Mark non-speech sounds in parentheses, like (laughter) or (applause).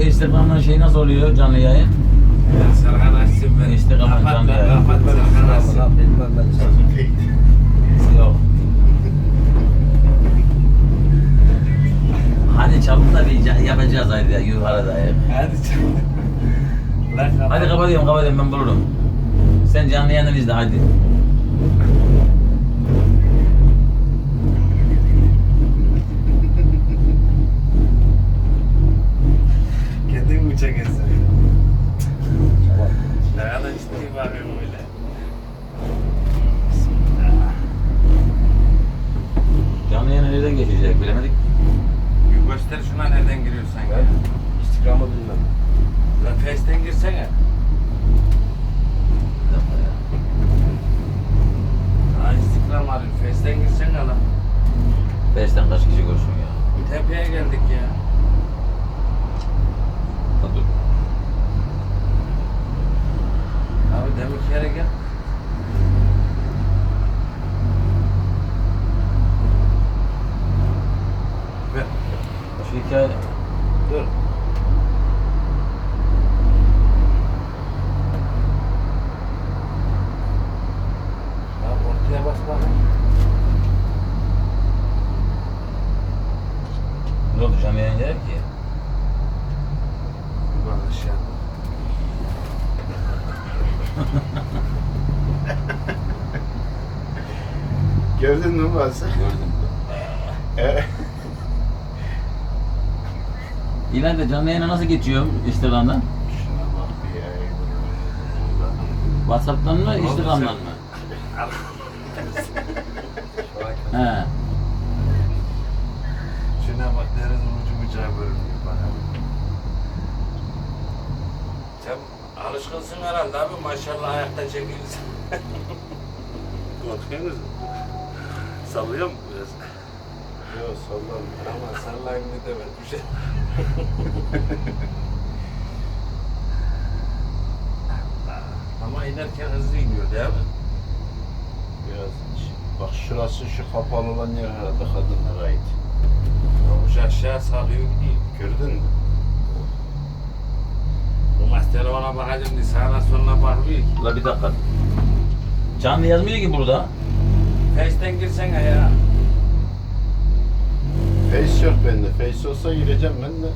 Instagram'ın şey nasıl oluyor canlı yayın? Serkan açsın ben. Kapat canlı yayın. kapat Serkan açsın. Bilmem ben sana. Yok. Hadi çabuk da bir ca- yapacağız hadi ya yukarıda. ya. Hadi kapat. Hadi kapatıyorum kapatıyorum ben bulurum. Sen canlı yayını izle hadi. Mi çekersin? Ne kadar ciddi bakıyorum öyle. Canlı yayını nereden geçecek bilemedik. Bir göster şuna nereden giriyorsan ya. İstikramı bilmem. Lan Face'den girsene. Bir dakika ya. Ha Instagram arıyor. Face'den girsene lan. Beşten kaç kişi görsün ya. Tepeye geldik ya. Ha, dur. Abi demek yere gel. Ver. Şu hikaye... Dur. Ya ortaya bas bakayım. Ne oldu canlı yayın gerek ki? Bir bak aşağı. (laughs) Gördün mü Muaz? Gördüm. Evet. İleride canlı yayına nasıl geçiyorum Instagram'dan? Şuna bak bir ya. Whatsapp'tan mı Instagram'dan mı? (laughs) He. Şuna bak deniz ucu bucağı görünüyor bana. Sen alışkınsın herhalde abi maşallah ayakta çekiyorsun. Korkuyor musun? Sallıyor mu biraz? Yok sallam. Ama sallayayım ne demek bir şey. Ama inerken hızlı iniyor değil mi? Biraz. Bak şurası şu kapalı olan yer herhalde kadınlara ait. Yokuş aşağı salıyor gidiyor. Gördün mü? Bu mastera ona bakacağım diye sağına soluna bakmıyor ki. La bir dakika. Canlı yazmıyor ki burada. Face'den girsene ya. Face yok bende. Face olsa gireceğim ben de.